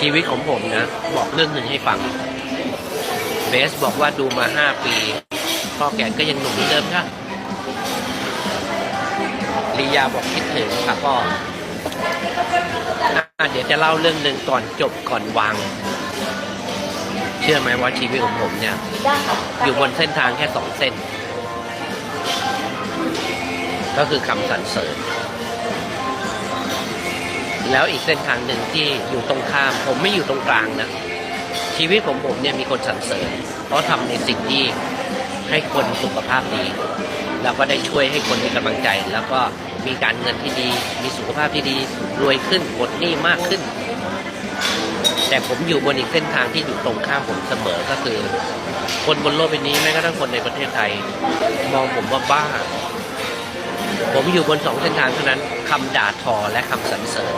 ชีวิตของผมนะ บอกเรื่องหนึ่งให้ฟัง เบสบอกว่าดูมาห้าปี พ่อแกก็ยังหนุ่มเหมือนเดิมค่ะลียาบอกคิดถึงค่ะพ่ออะเดี๋ยวจะเล่าเรื่องหนึ่งก่อนจบก่อนวาง เชื่อไหมว่าชีวิตของผมเนี่ย อยู่บนเส้นทางแค่สองเส้น ก็คือคำสรรเสริญ แล้วอีกเส้นทางหนึ่งที่อยู่ตรงข้าม ผมไม่อยู่ตรงกลางนะชีวิตของผมเนี่ยมีคนสรรเสริญเพราะทำในสิ่งที่ให้คนสุขภาพดีแล้วก็ได้ช่วยให้คนมีกำลังใจ แล้วก็มีการเงินที่ดี มีสุขภาพที่ดีรวยขึ้นหมดหนี้มากขึ้น แต่ผมอยู่บนอีกเส้นทางที่อยู่ตรงข้ามผมเสมอก็คือ คนบนโลกใบนี้แม้กระทั่งคนในประเทศไทย มองผมว่าบ้า ผมอยู่บนสองเส้นทางเท่านั้น คำด่าทอและคำสรรเสริญ